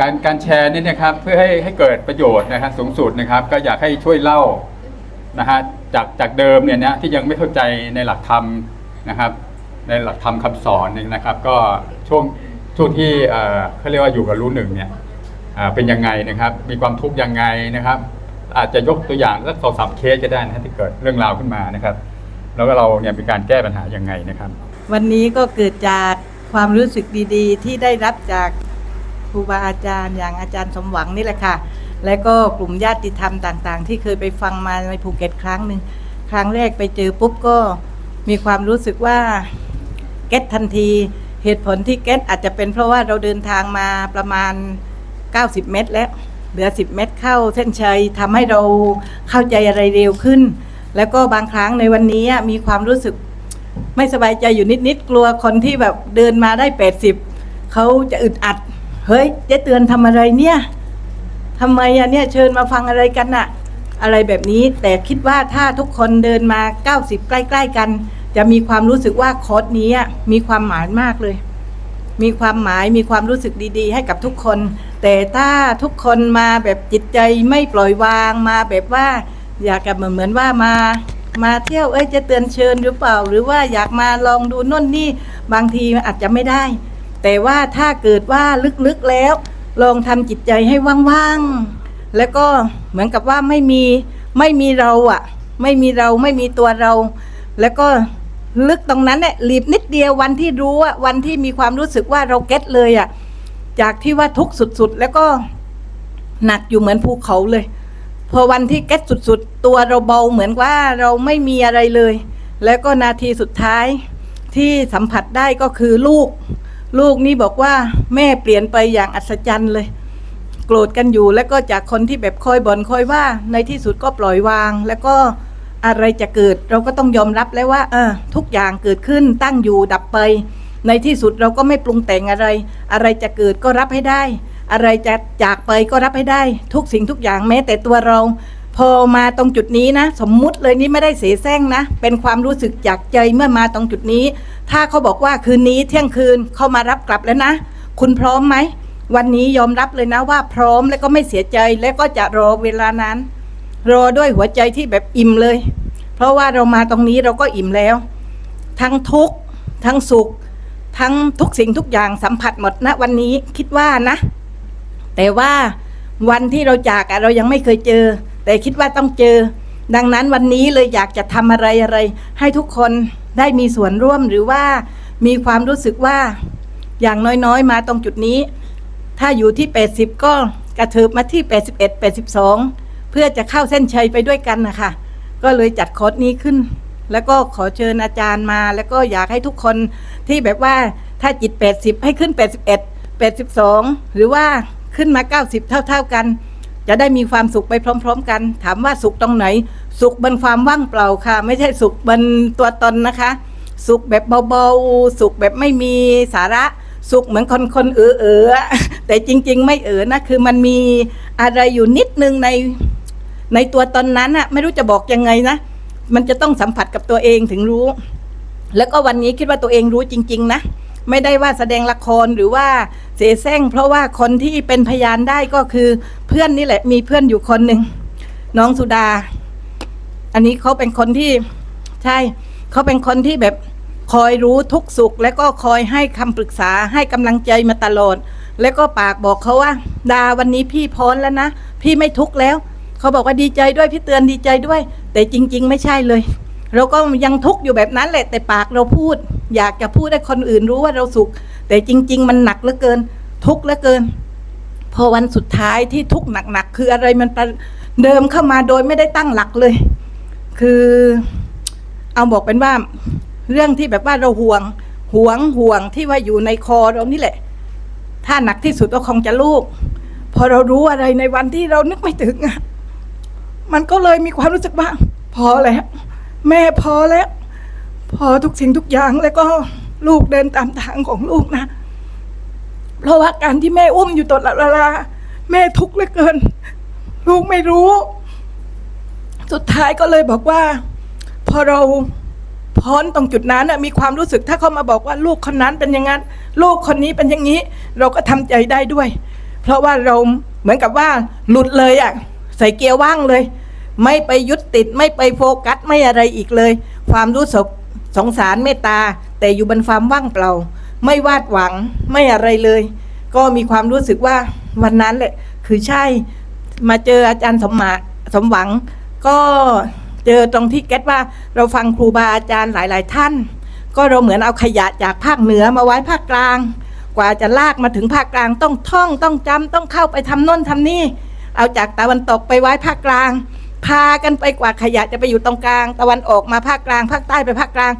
การการแชร์นี่นะครับเพื่อให้ให้เกิดประโยชน์นะครับสูงสุดนะครับ ก็อยากให้ช่วยเล่านะฮะจากจากเดิมเนี่ยนะที่ยังไม่เข้าใจในหลักธรรมนะครับ ในหลักธรรมคำสอนเนี่ยนะครับ ก็ช่วงช่วงที่เอ่อเขาเรียกว่าอยู่กับรู้หนึ่งเนี่ยเป็นยังไงนะครับ มีความทุกข์ยังไงนะครับ อาจจะยกตัวอย่างสักสองสามเคสก็ได้นะที่เกิดเรื่องราวขึ้นมานะครับ แล้วก็เราเนี่ยมีการแก้ปัญหายังไงนะครับ วันนี้ก็เกิดจากความรู้สึกดีๆ ที่ได้รับจาก รูบาอาจารย์ อย่างอาจารย์สมหวังนี่แหละค่ะ และก็กลุ่มญาติธรรมต่าง ๆ ที่เคยไปฟังมาในภูเก็ตครั้งหนึ่งครั้งแรกไปเจอปุ๊บก็มีความรู้สึกว่าเก็ตทันที เหตุผลที่เก็ตอาจจะเป็นเพราะว่าเราเดินทางมาประมาณ 90 เมตร แล้วเหลือ 10 เมตรเข้าเส้นชัยทำให้เราเข้าใจอะไรเร็วขึ้น แล้วก็บางครั้งในวันนี้มีความรู้สึกไม่สบายใจอยู่นิดๆกลัวคนที่แบบเดินมาได้แปดสิบเขาจะอึดอัด เฮ้ยเจ๊เตือนทำอะไรเนี่ยทำไมอะเนี่ยเชิญมาฟังอะไรกันน่ะอะไรแบบนี้แต่คิดว่าถ้าทุกคนเดินมา 90 ใกล้ ๆ กัน จะมีความรู้สึกว่าโค้ดนี้มีความหมายมากเลย มีความหมายมีความรู้สึกดีๆ ให้กับทุกคน แต่ถ้าทุกคนมาแบบจิตใจไม่ปล่อยวางมาแบบว่า อยากกับเหมือนเหมือนว่ามา มาเที่ยวเอ้ยจะเตือนเชิญหรือเปล่า หรือว่าอยากมาลองดูน่นนี่บางทีอาจจะไม่ได้ แต่ว่าถ้าเกิดว่าลึกๆแล้ว ลองทำจิตใจให้ว่างๆ แล้วก็เหมือนกับว่าไม่มีไม่มีเราอะไม่มีเราไม่มีตัวเรา แล้วก็ลึกตรงนั้นเนี่ยรีบนิดเดียววันที่รู้ว่าวันที่มีความรู้สึกว่าเราเก็ตเลยอะจากที่ว่าทุกข์สุดๆ แล้วก็หนักอยู่เหมือนภูเขาเลย พอวันที่เก็ตสุดๆ ตัวเราเบาเหมือนว่าเราไม่มีอะไรเลย แล้วก็นาทีสุดท้ายที่สัมผัสได้ก็คือลูก ลูกนี่บอกว่าแม่เปลี่ยนไปอย่างอัศจรรย์เลย โกรธกันอยู่แล้วก็จากคนที่แบบคอยบ่นคอยว่า ในที่สุดก็ปล่อยวาง แล้วก็อะไรจะเกิดเราก็ต้องยอมรับแล้วว่า เออ ทุกอย่างเกิดขึ้นตั้งอยู่ดับไป ในที่สุดเราก็ไม่ปรุงแต่งอะไร อะไรจะเกิดก็รับให้ได้ อะไรจะจากไปก็รับให้ได้ ทุกสิ่งทุกอย่างแม้แต่ตัวเรา พอมาตรงจุดนี้นะ สมมุติเลยนี่ไม่ได้เสแสร้งนะ เป็นความรู้สึกจากใจเมื่อมาตรงจุดนี้ ถ้าเขาบอกว่าคืนนี้เที่ยงคืนเขามารับกลับแล้วนะ คุณพร้อมไหม วันนี้ยอมรับเลยนะว่าพร้อมและก็ไม่เสียใจและก็จะรอเวลานั้น รอด้วยหัวใจที่แบบอิ่มเลย เพราะว่าเรามาตรงนี้เราก็อิ่มแล้ว ทั้งทุกข์ทั้งสุข ทั้งทุกสิ่งทุกอย่างสัมผัสหมดณวันนี้คิดว่านะ แต่ว่าวันที่เราจากเรายังไม่เคยเจอ แต่คิดว่าต้องเจอ ดังนั้นวันนี้เลยอยากจะทำอะไรอะไร ให้ทุกคนได้มีส่วนร่วมหรือว่ามีความรู้สึกว่าอย่างน้อยๆ มาตรงจุดนี้ ถ้าอยู่ที่ 80 ก็กระเถิบมาที่ 81 82 เพื่อจะเข้าเส้นชัยไปด้วยกันนะคะก็เลยจัดคอร์สนี้ขึ้น แล้วก็ขอเชิญอาจารย์มา แล้วก็อยากให้ทุกคนที่แบบว่าถ้าจิต 80 ให้ขึ้น 81 82 หรือว่าขึ้นมา 90 เท่า ๆกัน จะได้มีความสุขไปพร้อม ๆ กัน ถามว่าสุขตรงไหน สุขบนความว่างเปล่าค่ะ ไม่ใช่สุขบนตัวตนนะคะ สุขแบบเบาๆ สุขแบบไม่มีสาระ สุขเหมือนคนคนๆเออเออแต่จริง ๆ ไม่เออนะคือมันมีอะไรอยู่นิดนึงในในตัวตนนั้นอะไม่รู้จะบอกยังไงนะ มันจะต้องสัมผัสกับตัวเองถึงรู้ แล้วก็วันนี้คิดว่าตัวเองรู้จริง ๆ นะไม่ได้ว่าแสดงละครหรือว่าเสแสร้งเพราะว่าคนที่เป็นพยานได้ก็คือ พื่อนนี่แหละ มีเพื่อนอยู่คนหนึ่งน้องสุดา อันนี้เขาเป็นคนที่ใช่เขาเป็นคนที่แบบคอยรู้ทุกสุข และก็คอยให้คำปรึกษาให้กำลังใจมาตลอด แล้วก็ปากบอกเขาว่า ดาวันนี้พี่พ้นแล้วนะ พี่ไม่ทุกข์แล้วเขาบอกว่าดีใจด้วยพี่เตือนดีใจด้วย แต่จริง ๆ ไม่ใช่เลย เราก็ยังทุกข์อยู่แบบนั้นแหละแต่ปากเราพูด อยากจะพูดให้คนอื่นรู้ว่าเราสุข แต่จริง ๆ มันหนักเหลือเกิน ทุกข์เหลือเกิน พอวันสุดท้ายที่ทุกข์หนักๆคืออะไรมันเดิมเข้ามาโดยไม่ได้ตั้งหลักเลย คือเอาบอกเป็นว่า เรื่องที่แบบว่าเราห่วงห่วงห่วงที่ว่าอยู่ในคอเรานี่แหละ ถ้าหนักที่สุดก็คงจะลูก พอเรารู้อะไรในวันที่เรานึกไม่ถึงอะมันก็เลยมีความรู้สึกว่า พอแล้วแม่พอแล้ว พอทุกสิ่งทุกอย่างแล้วก็ลูกเดินตามทางของลูกนะ เพราะว่าการที่แม่อุ้มอยู่ตลอดเวลาแม่ทุกข์เหลือเกิน ลูกไม่รู้ สุดท้ายก็เลยบอกว่า พอเราพ้นตรงจุดนั้นมีความรู้สึกถ้าเขามาบอกว่าลูกคนนั้นเป็นอย่างนั้น ลูกคนนี้เป็นอย่างนี้ เราก็ทำใจได้ด้วย เพราะว่าเราเหมือนกับว่าหลุดเลยอะใส่เกียร์ว่างเลย ไม่ไปยึดติดไม่ไปโฟกัสไม่อะไรอีกเลย ความรู้สึกสงสารเมตตา แต่อยู่บนความว่างเปล่า ไม่วาดหวังไม่อะไรเลย ก็มีความรู้สึกว่าวันนั้นแหละ คือใช่มาเจออาจารย์สมมาสมหวัง ก็เจอตรงที่แก๊ว่าเราฟังครูบาอาจารย์หลาย ๆ ท่าน ก็เราเหมือนเอาขยะจากภาคเหนือมาไว้ภาคกลาง กว่าจะลากมาถึงภาคกลางต้องท่องต้องจำต้องเข้าไปทำโน่นทำนี่ เอาจากตะวันตกไปไว้ภาคกลาง พากันไปกว่าขยะจะไปอยู่ตรงกลาง ตะวันออกมาภาคกลางภาคใต้ไปภาคกลาง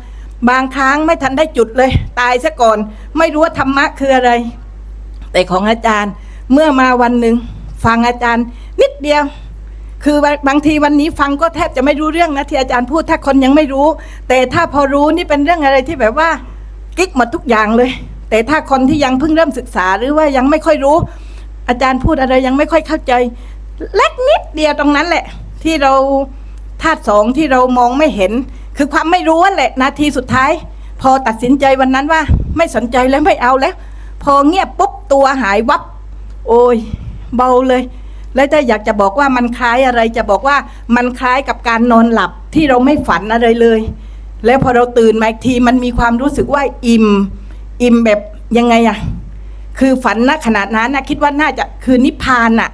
บางครั้งไม่ทันได้จุดเลย ตายซะก่อน ไม่รู้ว่าธรรมะคืออะไร แต่ของอาจารย์เมื่อมาวันหนึ่งฟังอาจารย์ นิดเดียว คือบางทีวันนี้ฟังก็แทบจะไม่รู้เรื่องนะที่อาจารย์พูดถ้าคนยังไม่รู้ แต่ถ้าพอรู้นี่เป็นเรื่องอะไรที่แบบว่ากิ๊กหมดทุกอย่างเลย แต่ถ้าคนที่ยังเพิ่งเริ่มศึกษาหรือว่ายังไม่ค่อยรู้ อาจารย์พูดอะไรยังไม่ค่อยเข้าใจเล็กนิดเดียวตรงนั้นแหละ ที่เราธาตุสองที่เรามองไม่เห็น คือความไม่รู้นั่นแหละนาทีสุดท้าย พอตัดสินใจวันนั้นว่า ไม่สนใจแล้วไม่เอาแล้ว พอเงียบปุ๊บตัวหายวับ โอ้ย เบาเลย แล้วถ้าอยากจะบอกว่ามันคล้ายอะไรจะบอกว่ามันคล้ายกับการนอนหลับที่เราไม่ฝันอะไรเลย แล้วพอเราตื่นมาอีกทีมันมีความรู้สึกว่าอิ่ม อิ่มแบบยังไงอะคือฝันณขนาดนั้นนะคิดว่าน่าจะคือนิพพานอะ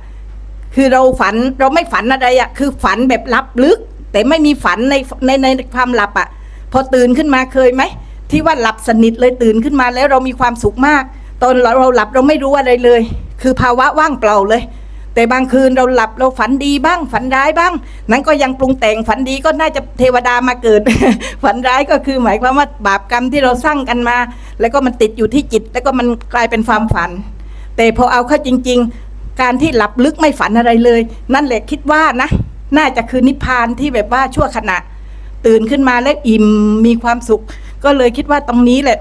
คือเราฝันเราไม่ฝันอะไรอะคือฝันแบบลับลึก แต่ไม่มีฝันในในในความหลับอะพอตื่นขึ้นมาเคยไหม ที่ว่าหลับสนิทเลยตื่นขึ้นมาแล้วเรามีความสุขมาก ตอนเราเราหลับเราไม่รู้อะไรเลย คือภาวะว่างเปล่าเลย แต่บางคืนเราหลับเราฝันดีบ้าง ฝันร้ายบ้าง นั้นก็ยังปรุงแต่งฝันดีก็น่าจะเทวดามาเกิด ฝันร้ายก็คือหมายความว่าบาปกรรมที่เราสร้างกันมา แล้วก็มันติดอยู่ที่จิต แล้วก็มันกลายเป็นความฝัน แต่พอเอาเข้าจริง ๆ การที่หลับลึกไม่ฝันอะไรเลย นั่นแหละคิดว่านะ น่าจะคือนิพพานที่แบบว่าชั่วขณะ ตื่นขึ้นมาแล้วอิ่มมีความสุข ก็เลยคิดว่าตรงนี้แหละ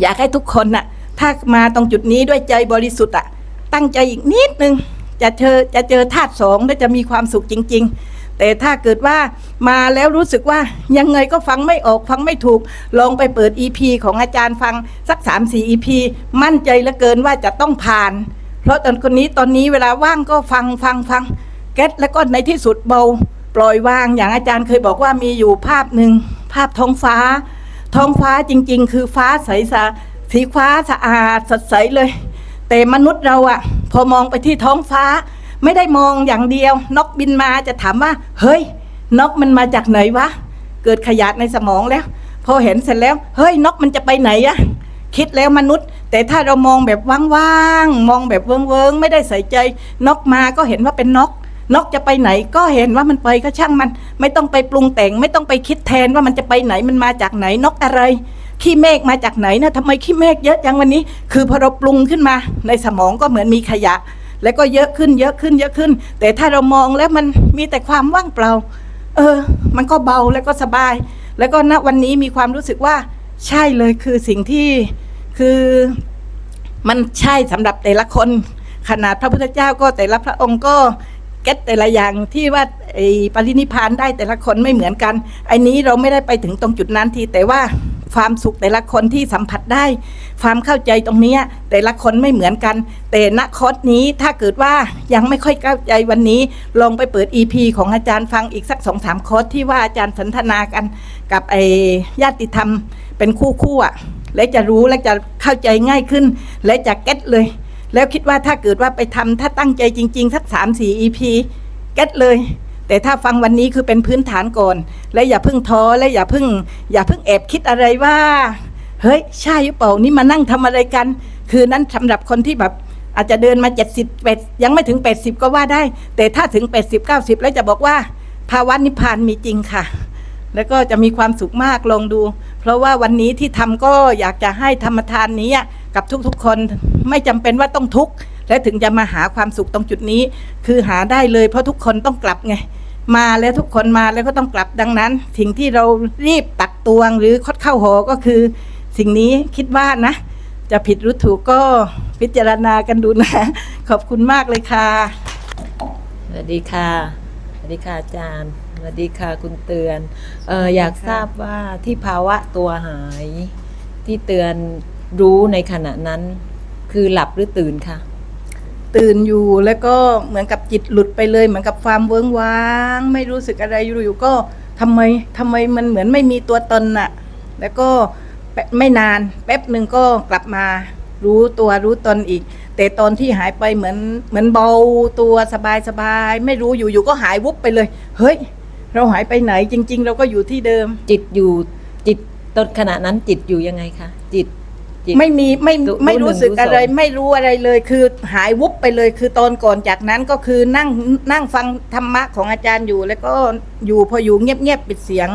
อยากให้ทุกคนน่ะ ถ้ามาตรงจุดนี้ด้วยใจบริสุทธิ์อะ ตั้งใจอีกนิดนึงจะเจอจะเจอธาตุสองและจะมีความสุขจริง ๆ แต่ถ้าเกิดว่ามาแล้วรู้สึกว่ายังไงก็ฟังไม่ออกฟังไม่ถูก ลองไปเปิด EP ของอาจารย์ฟังสัก3ามสี่ EP มั่นใจเหลือเกินว่าจะต้องผ่าน เพราะตอนคนนี้ตอนนี้เวลาว่างก็ฟังฟังฟัง แก๊สแล้วก็ในที่สุดเบาปล่อยวางอย่างอาจารย์เคยบอกว่ามีอยู่ภาพหนึ่งภาพท้องฟ้า ท้องฟ้าจริง ๆ คือฟ้าใสสะสีฟ้าสะอาดสดใสเลย แต่มนุษย์เราอะพอมองไปที่ท้องฟ้า ไม่ได้มองอย่างเดียวนกบินมาจะถามว่า เฮ้ย นกมันมาจากไหนวะ เกิดขยะในสมองแล้ว พอเห็นเสร็จแล้ว เฮ้ยนกมันจะไปไหนอะคิดแล้วมนุษย์ แต่ถ้าเรามองแบบว่างๆมองแบบเวิงๆไม่ได้ใส่ใจ นกมาก็เห็นว่าเป็นนก นกจะไปไหนก็เห็นว่ามันไปก็ช่างมัน ไม่ต้องไปปรุงแต่ง ไม่ต้องไปคิดแทนว่ามันจะไปไหนมันมาจากไหนนกอะไรขี้เมฆมาจากไหนนะทำไมขี้เมฆเยอะจังวันนี้ คือพอเราปรุงขึ้นมาในสมองก็เหมือนมีขยะ แล้วก็เยอะขึ้นเยอะขึ้นเยอะขึ้น แต่ถ้าเรามองแล้วมันมีแต่ความว่างเปล่า เออ มันก็เบาแล้วก็สบาย แล้วก็ณวันนี้มีความรู้สึกว่า ใช่เลยคือสิ่งที่คือมันใช่สำหรับแต่ละคน ขนาดพระพุทธเจ้าก็แต่ละพระองค์ก็ เก็ตแต่ละอย่างที่ว่าไอ้ปรินิพพานได้แต่ละคนไม่เหมือนกันไอ้นี้เราไม่ได้ไปถึงตรงจุดนั้นทีแต่ว่าความสุขแต่ละคนที่สัมผัสได้ ความเข้าใจตรงเนี้ยแต่ละคนไม่เหมือนกัน แต่ณคอสนี้ถ้าเกิดว่ายังไม่ค่อยเข้าใจวันนี้ ลองไปเปิด EP ของอาจารย์ฟังอีกสักสองสามคอสที่ว่าอาจารย์สนทนากันกับไอ้ญาติธรรมเป็นคู่คู่อะและจะรู้และจะเข้าใจง่ายขึ้น และจะเก็ตเลย แล้วคิดว่าถ้าเกิดว่าไปทำถ้าตั้งใจจริงๆสักสามสี่ EP เก็ตเลย แต่ถ้าฟังวันนี้คือเป็นพื้นฐานก่อน และอย่าเพิ่งท้อและอย่าเพิ่ง อย่าเพิ่งแอบคิดอะไรว่า เฮ้ยใช่หรือเปล่านี่มานั่งทำอะไรกัน คือนั้นสำหรับคนที่แบบอาจจะเดินมา70 8ยังไม่ถึง80ก็ว่าได้ แต่ถ้าถึง80 90แล้วจะบอกว่า ภาวะนิพพานมีจริงค่ะ แล้วก็จะมีความสุขมากลองดู เพราะว่าวันนี้ที่ทำก็อยากจะให้ธรรมทานนี้กับทุกๆคนไม่จำเป็นว่าต้องทุกข์และถึงจะมาหาความสุขตรงจุดนี้ คือหาได้เลยเพราะทุกคนต้องกลับไง มาแล้วทุกคนมาแล้วก็ต้องกลับดังนั้นสิ่งที่เรารีบตักตวงหรือคดเข้าหอก็คือ สิ่งนี้คิดว่านะ จะผิดรือถูกก็พิจารณากันดูนะ ขอบคุณมากเลยค่ะสวัสดีค่ะสวัสดีค่ะอาจารย์ สวัสดีค่ะคุณเตือนเอออยากทราบว่าที่ภาวะตัวหาย ที่เตือนรู้ในขณะนั้น คือหลับหรือตื่นคะตื่นอยู่แล้วก็เหมือนกับจิตหลุดไปเลย เหมือนกับความเวิ้งว้าง ไม่รู้สึกอะไรอยู่ๆก็ทำไมทำไมมันเหมือนไม่มีตัวตนน่ะ แล้วก็แป๊บไม่นานแป๊บหนึ่งก็กลับมารู้ตัวรู้ตนอีก แต่ตอนที่หายไปเหมือนเหมือนเบาตัวสบายสบายไม่รู้อยู่ๆก็หายวุบไปเลย เฮ้ย เราหายไปไหนจริง ๆ เราก็อยู่ที่เดิม จิตอยู่จิตตอนขณะนั้นจิตอยู่ยังไงคะจิตจิต ไม่มีไม่รู้ไม่รู้รู้หนึ่งสึกรู้สอง อะไรไม่รู้อะไรเลยคือหายวุบไปเลยคือตอนก่อนจากนั้นก็คือนั่งนั่งฟังธรรมะของอาจารย์อยู่ แล้วก็อยู่พออยู่เงียบๆปิดเสียง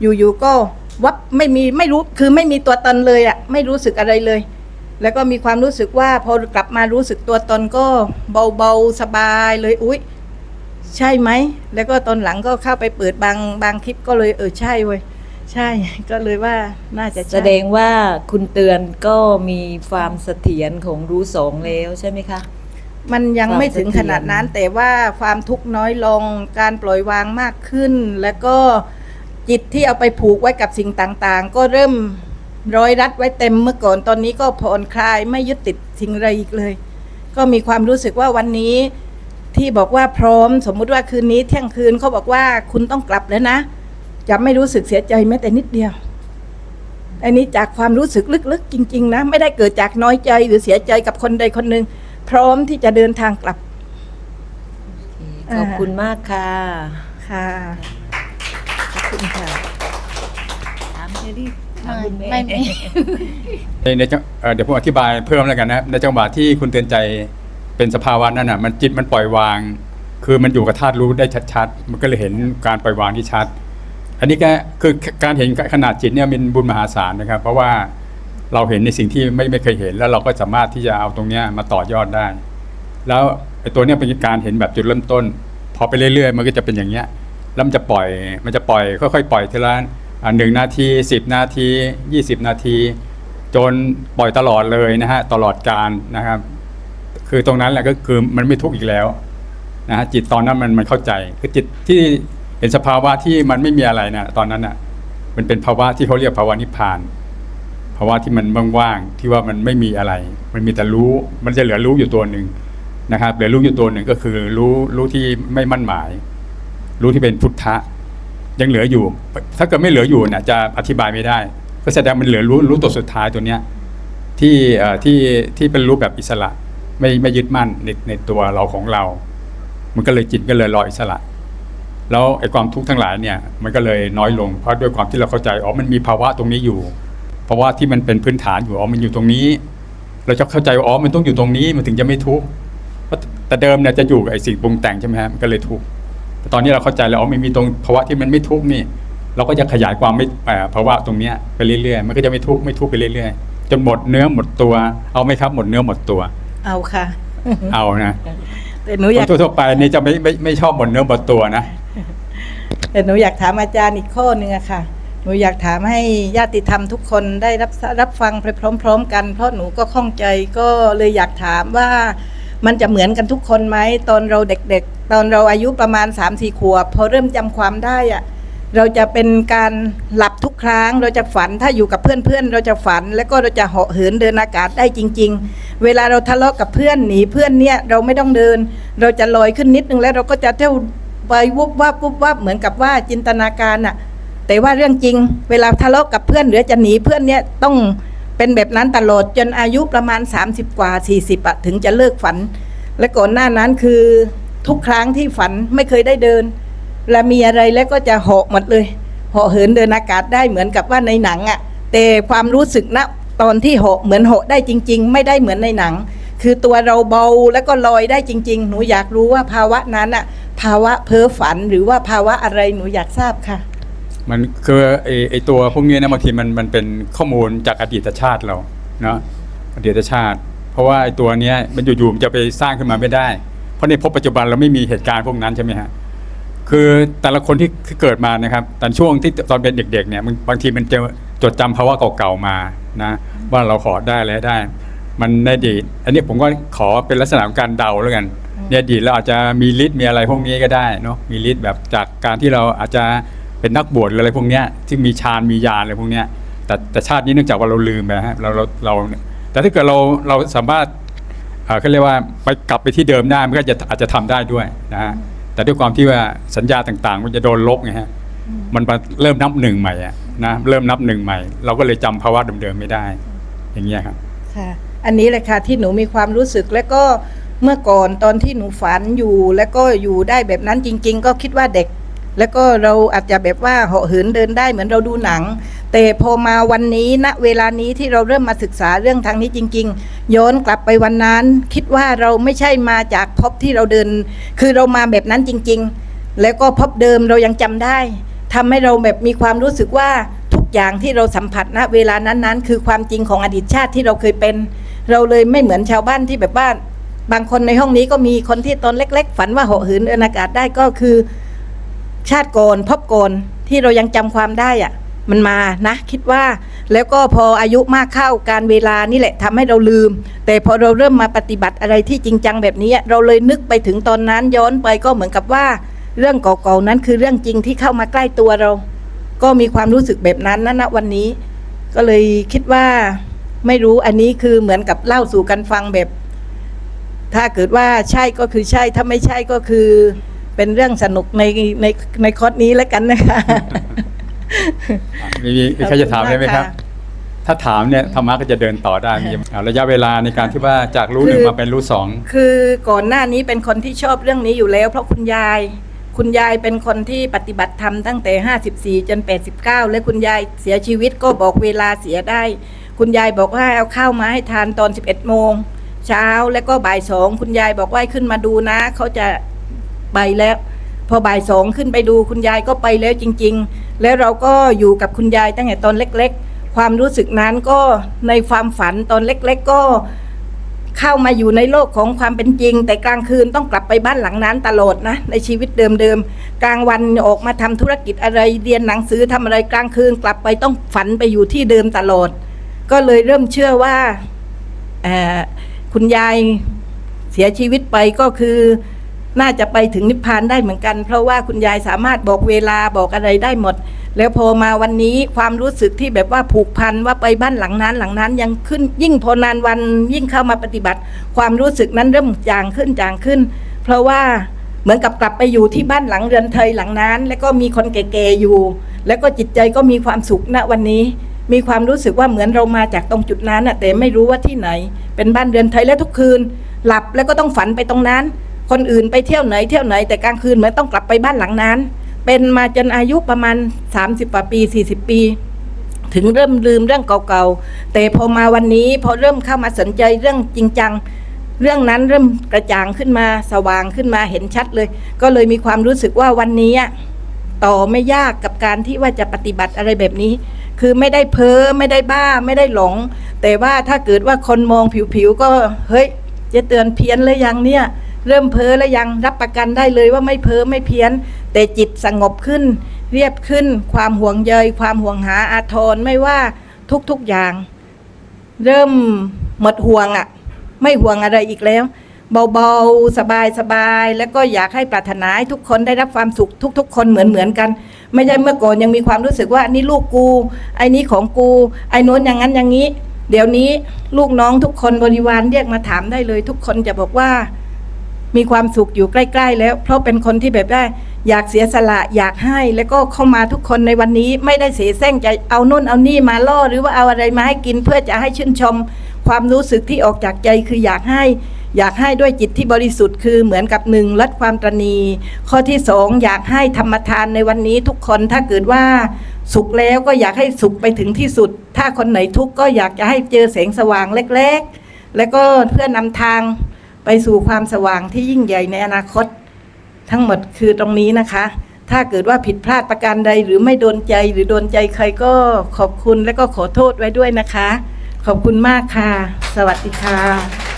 อยู่ๆก็วับไม่มีไม่รู้คือไม่มีตัวตนเลยอะไม่รู้สึกอะไรเลย แล้วก็มีความรู้สึกว่าพอกลับมารู้สึกตัวตนก็เบาๆสบายเลยอุ๊ย ใช่ไหม แล้วก็ตอนหลังก็เข้าไปเปิดบางบางคลิปก็เลยเออใช่เว้ยใช่ ก็เลยว่าน่าจะใช่แสดงว่าคุณเตือนก็มีความเสถียรของรู้สองแล้วใช่ไหมคะ มันยังไม่ถึงความเสถีขยรนาดนั้น แต่ว่าความทุกข์น้อยลงการปล่อยวางมากขึ้น แล้วก็จิตที่เอาไปผูกไว้กับสิ่งต่างๆ ก็เริ่มร้อยรัดไว้เต็มเมื่อก่อนตอนนี้ก็ผ่อนคลายไม่ยึดติดสิ่งอะไรอีกเลย ก็มีความรู้สึกว่าวันนี้ ที่บอกว่าพร้อมสมมุติว่าคืนนี้เที่ยงคืนเขาบอกว่าคุณต้องกลับแล้วนะจะไม่รู้สึกเสียใจแม้แต่นิดเดียว อันนี้จากความรู้สึกลึกๆ จริง ๆ นะ ไม่ได้เกิดจากน้อยใจหรือเสียใจกับคนใดคนหนึ่งพร้อมที่จะเดินทางกลับ ขอบคุณมากค่ะค่ะขอบคุณค่ะถามเชอรี่ถามคุณแม่ไม่มีในในจังเอ่อเดี๋ยวผมอธิบายเพิ่มแล้วกันนะในจังหวะที่คุณเตือนใจ เป็นสภาวะนั้นอะ มันจิตมันปล่อยวาง คือมันอยู่กับธาตุรู้ได้ชัดๆ มันก็เลยเห็นการปล่อยวางที่ชัด อันนี้ก็คือการเห็นขนาดจิตเนี่ยเป็นบุญมหาศาลนะครับ เพราะว่าเราเห็นในสิ่งที่ไม่ไม่เคยเห็น แล้วเราก็สามารถที่จะเอาตรงเนี้ยมาต่อยอดได้ แล้วไอ้ตัวเนี้ยเป็นการเห็นแบบจุดเริ่มต้น พอไปเรื่อย ๆ มันก็จะเป็นอย่างเงี้ยแล้วมันจะปล่อยมันจะปล่อยค่อยๆปล่อยทีละหนึ่งนาทีสิบนาทียี่สิบนาที จนปล่อยตลอดเลยนะฮะตลอดการนะครับ คือตรงนั้นแหละก็คือมันไม่ทุกข์อีกแล้วนะฮะจิตตอนนั้นมันมันเข้าใจ คือจิตที่เห็นสภาวะที่มันไม่มีอะไรนะตอนนั้นน่ะ มันเป็นภาวะที่เขาเรียกภาวะนิพพานภาวะที่มันว่างๆที่ว่ามันไม่มีอะไร มันมีแต่รู้ มันจะเหลือรู้อยู่ตัวหนึ่งนะครับเหลือรู้อยู่ตัวหนึ่งก็คือรู้รู้ที่ไม่มั่นหมาย รู้ที่เป็นพุทธะ ยังเหลืออยู่ ถ้าเกิดไม่เหลืออยู่เนี่ยจะอธิบายไม่ได้ ก็แสดงมันเหลือรู้รู้ตัวสุดท้ายตัวเนี้ยที่เอ่อที่ที่เป็นรูปแบบอิสระ ไม่ไม่ยึดมั่นในในตัวเราของเรา มันก็เลยจิตก็เลยลอยอิสระ แล้วไอ้ความทุกข์ทั้งหลายเนี่ยมันก็เลยน้อยลงเพราะด้วยความที่เราเข้าใจอ๋อมันมีภาวะตรงนี้อยู่เพราว่าที่มันเป็นพื้นฐานอยู่อ๋อมันอยู่ตรงนี้ เราจะเข้าใจว่าอ๋อมันต้องอยู่ตรงนี้มันถึงจะไม่ทุกข์แต่เดิมเนี่ยจะอยู่กับไอ้สิ่งปรุงแต่งใช่ไหมฮะมันก็เลยทุกข์แต่ตอนนี้เราเข้าใจแล้วอ๋อมันมีตรงภาวะที่มันไม่ทุกข์นี่ เราก็จะขยายความไม่ภาวะตรงเนี้ยไปเรื่อยๆมันก็จะไม่ทุกข์ไม่ทุกข์ไปเรื่อยๆจนหมดเนื้อหมดตัว เอาไหมครับหมดเนื้อหมดตัว เอาค่ะ เอานะแต่หนูอยากคนทั่วๆไปนี่จะไม่ไม่ไม่ชอบหมดเนื้อหมดตัวนะ แต่หนูอยากถามอาจารย์อีกข้อหนึ่งอะค่ะ หนูอยากถามให้ญาติธรรมทุกคนได้รับรับฟังไปพร้อม ๆ กัน เพราะหนูก็ข้องใจก็เลยอยากถามว่ามันจะเหมือนกันทุกคนไหมตอนเราเด็กๆ ตอนเราอายุประมาณ3ามสี่ขวบพอเริ่มจำความได้อะ เราจะเป็นการหลับทุกครั้ง เราจะฝันถ้าอยู่กับเพื่อนๆ เราจะฝัน แล้วก็เราจะเหาะเหินเดินอากาศได้จริง ๆ เวลาเราทะเลาะกับเพื่อนหนีเพื่อนเนี่ยเราไม่ต้องเดิน เราจะลอยขึ้นนิดนึงแล้วเราก็จะเที่ยวไปวุบวับวุบวับเหมือนกับว่าจินตนาการอะแต่ว่าเรื่องจริง เวลาทะเลาะกับเพื่อนหรือจะหนีเพื่อนเนี่ยต้องเป็นแบบนั้นตลอดจนอายุประมาณ 30 กว่า 40อะถึงจะเลิกฝัน และก่อนหน้านั้นคือทุกครั้งที่ฝันไม่เคยได้เดิน และมีอะไรแล้วก็จะเหาะหมดเลยเหาะเหินเดินอากาศได้เหมือนกับว่าในหนังอะแต่ความรู้สึกณตอนที่เหาะเหมือนเหาะได้จริง ๆ ไม่ได้เหมือนในหนัง คือตัวเราเบาแล้วก็ลอยได้จริง ๆ หนูอยากรู้ว่าภาวะนั้นอะภาวะเพ้อฝันหรือว่าภาวะอะไรหนูอยากทราบค่ะ มันคือไอไอตัวพวกนี้นะบางทีมันมันเป็นข้อมูลจากอดีตชาติเราเนาะอดีตชาติ เพราะว่าไอตัวเนี้ยมันอยู่ๆมันจะไปสร้างขึ้นมาไม่ได้ เพราะในภพปัจจุบันเราไม่มีเหตุการณ์พวกนั้นใช่ไหมฮะ คือแต่ละคนที่ที่เกิดมานะครับตอนช่วงที่ตอนเป็นเด็กๆเนี่ยมันบางทีมันจะจดจำภาวะเก่าๆมานะว่าเราขอได้แล้วได้ มันในอดีตอันนี้ผมก็ขอเป็นลักษณะของการเดาแล้วกันในอดีตเราอาจจะมีฤทธิ์มีอะไรพวกนี้ก็ได้เนาะมีฤทธิ์แบบจากการที่เราอาจจะเป็นนักบวชหรืออะไรพวกเนี้ยที่มีฌานมีญาณอะไรพวกเนี้ยแต่แต่ชาตินี้เนื่องจากว่าเราลืมไปฮะเราเราเราแต่ถ้าเกิดเราเราสามารถเอ่อเขาเรียกว่าไปกลับไปที่เดิมได้มันก็จะอาจจะทำได้ด้วยนะฮะ แต่ด้วยความที่ว่าสัญญาต่างๆ มันจะโดนลบไงฮะมันมาเริ่มนับหนึ่งใหม่อะนะเริ่มนับหนึ่งใหม่ เราก็เลยจำภาวะเดิมๆไม่ได้ อย่างเงี้ยครับค่ะ อันนี้แหละค่ะที่หนูมีความรู้สึกแล้วก็เมื่อก่อนตอนที่หนูฝันอยู่ แล้วก็อยู่ได้แบบนั้นจริง ๆ ก็คิดว่าเด็ก แล้วก็เราอาจจะแบบว่าเหาะเหินเดินได้เหมือนเราดูหนัง แต่พอมาวันนี้ณเวลานี้ที่เราเริ่มมาศึกษาเรื่องทางนี้จริง ๆ ย้อนกลับไปวันนั้น คิดว่าเราไม่ใช่มาจากพบที่เราเดิน คือเรามาแบบนั้นจริง ๆ แล้วก็พบเดิมเรายังจำได้ทำให้เราแบบมีความรู้สึกว่าทุกอย่างที่เราสัมผัสณเวลานั้นๆ คือความจริงของอดีตชาติที่เราเคยเป็น เราเลยไม่เหมือนชาวบ้านที่แบบว่าบางคนในห้องนี้ก็มีคนที่ตอนเล็ก ๆ ฝันว่าเหาะเหินเดินอากาศได้ก็คือ ชาติก่อนพบก่อนที่เรายังจำความได้อะ มันมานะคิดว่าแล้วก็พออายุมากเข้าการเวลานี่แหละทำให้เราลืม แต่พอเราเริ่มมาปฏิบัติอะไรที่จริงจังแบบนี้ เราเลยนึกไปถึงตอนนั้นย้อนไปก็เหมือนกับว่า เรื่องเก่าๆนั้นคือเรื่องจริงที่เข้ามาใกล้ตัวเรา ก็มีความรู้สึกแบบนั้นนะณวันนี้ ก็เลยคิดว่าไม่รู้อันนี้คือเหมือนกับเล่าสู่กันฟังแบบ ถ้าเกิดว่าใช่ก็คือใช่ถ้าไม่ใช่ก็คือ เป็นเรื่องสนุกในในในคอร์สนี้แล้วกันนะคะ มีมีมีใครจะถามได้ไหมครับ ถ้าถามเนี่ยธรรมะก็จะเดินต่อได้มีอ่าระยะเวลาในการที่ว่าจากรู้หนึ่งคือมาเป็นรู้สองคือก่อนหน้านี้เป็นคนที่ชอบเรื่องนี้อยู่แล้ว เพราะคุณยาย คุณยายเป็นคนที่ปฏิบัติธรรมตั้งแต่ 54 จน 89 และคุณยายเสียชีวิตก็บอกเวลาเสียได้ คุณยายบอกว่าเอาข้าวมาให้ทานตอน 11 โมง เช้าแล้วก็บ่ายสองคุณยายบอกว่าให้ขึ้นมาดูนะเขาจะไปแล้ว พอบ่ายสองขึ้นไปดูคุณยายก็ไปแล้วจริง ๆ แล้วเราก็อยู่กับคุณยายตั้งแต่ตอนเล็ก ๆ ความรู้สึกนั้นก็ในความฝันตอนเล็ก ๆ ก็เข้ามาอยู่ในโลกของความเป็นจริง แต่กลางคืนต้องกลับไปบ้านหลังนั้นตลอดนะในชีวิตเดิมๆกลางวันออกมาทำธุรกิจอะไรเรียนหนังสือทำอะไรกลางคืนกลับไปต้องฝันไปอยู่ที่เดิมตลอด ก็เลยเริ่มเชื่อว่าคุณยายเสียชีวิตไปก็คือ น่าจะไปถึงนิพพานได้เหมือนกัน เพราะว่าคุณยายสามารถบอกเวลาบอกอะไรได้หมด แล้วพอมาวันนี้ความรู้สึกที่แบบว่าผูกพันว่าไปบ้านหลังนั้นหลังนั้นยังขึ้นยิ่งพอนานวันยิ่งเข้ามาปฏิบัติ ความรู้สึกนั้นเริ่มจางขึ้นจางขึ้น เพราะว่าเหมือนกับกลับไปอยู่ที่บ้านหลังเรือนไทยหลังนั้น แล้วก็มีคนแก่ๆอยู่ แล้วก็จิตใจก็มีความสุขณวันนี้ มีความรู้สึกว่าเหมือนเรามาจากตรงจุดนั้นแต่ไม่รู้ว่าที่ไหน เป็นบ้านเรือนไทยแล้วทุกคืน หลับแล้วก็ต้องฝันไปตรงนั้น คนอื่นไปเที่ยวไหนเที่ยวไหนแต่กลางคืนเหมือนต้องกลับไปบ้านหลังนั้น เป็นมาจนอายุประมาณ 30กว่าปี 40 ปี ถึงเริ่มลืมเรื่องเก่าๆ แต่พอมาวันนี้พอเริ่มเข้ามาสนใจเรื่องจริงจัง เรื่องนั้นเริ่มกระจ่างขึ้นมาสว่างขึ้นมาเห็นชัดเลย ก็เลยมีความรู้สึกว่าวันนี้อะต่อไม่ยากกับการที่ว่าจะปฏิบัติอะไรแบบนี้ คือไม่ได้เพ้อไม่ได้บ้าไม่ได้หลง แต่ว่าถ้าเกิดว่าคนมองผิวๆก็เฮ้ยจะเตือนเพี้ยนเลยยังเนี่ย เริ่มเพ้อแล้วยังรับประกันได้เลยว่าไม่เพ้อไม่เพี้ยน แต่จิตสงบขึ้น เรียบขึ้น ความห่วงใยความห่วงหาอาทรไม่ว่าทุกๆอย่าง เริ่มหมดห่วงอะ่ะ ไม่ห่วงอะไรอีกแล้ว เบาๆ สบายๆ แล้วก็อยากให้ปรารถนาให้ทุกคนได้รับความสุขทุก ๆ คนเหมือนๆกัน ไม่ใช่เมื่อก่อนยังมีความรู้สึกว่านนี้ลูกกูไอ้นี้ของกูไอ้โน้นอย่างนั้นอย่างนี้ เดี๋ยวนี้ลูกน้องทุกคนบริวารเรียกมาถามได้เลย ทุกคนจะบอกว่า มีความสุขอยู่ใกล้ ๆ แล้ว เพราะเป็นคนที่แบบว่าอยากเสียสละอยากให้แล้วก็เข้ามาทุกคนในวันนี้ไม่ได้เสียแซงจะเอานู่นเอานี่มาล่อ หรือว่าเอาอะไรมาให้กินเพื่อจะให้ชื่นชม ความรู้สึกที่ออกจากใจคืออยากให้ อยากให้ด้วยจิตที่บริสุทธิ์คือเหมือนกับหนึ่งลดความตรณี ข้อที่สองอยากให้ธรรมทานในวันนี้ทุกคนถ้าเกิดว่าสุขแล้วก็อยากให้สุขไปถึงที่สุด ถ้าคนไหนทุกข์ก็อยากจะให้เจอแสงสว่างเล็ก ๆ แล้วก็เพื่อนำทาง ไปสู่ความสว่างที่ยิ่งใหญ่ในอนาคต ทั้งหมดคือตรงนี้นะคะ ถ้าเกิดว่าผิดพลาดประการใดหรือไม่โดนใจหรือโดนใจใครก็ขอบคุณและก็ขอโทษไว้ด้วยนะคะ ขอบคุณมากค่ะ สวัสดีค่ะ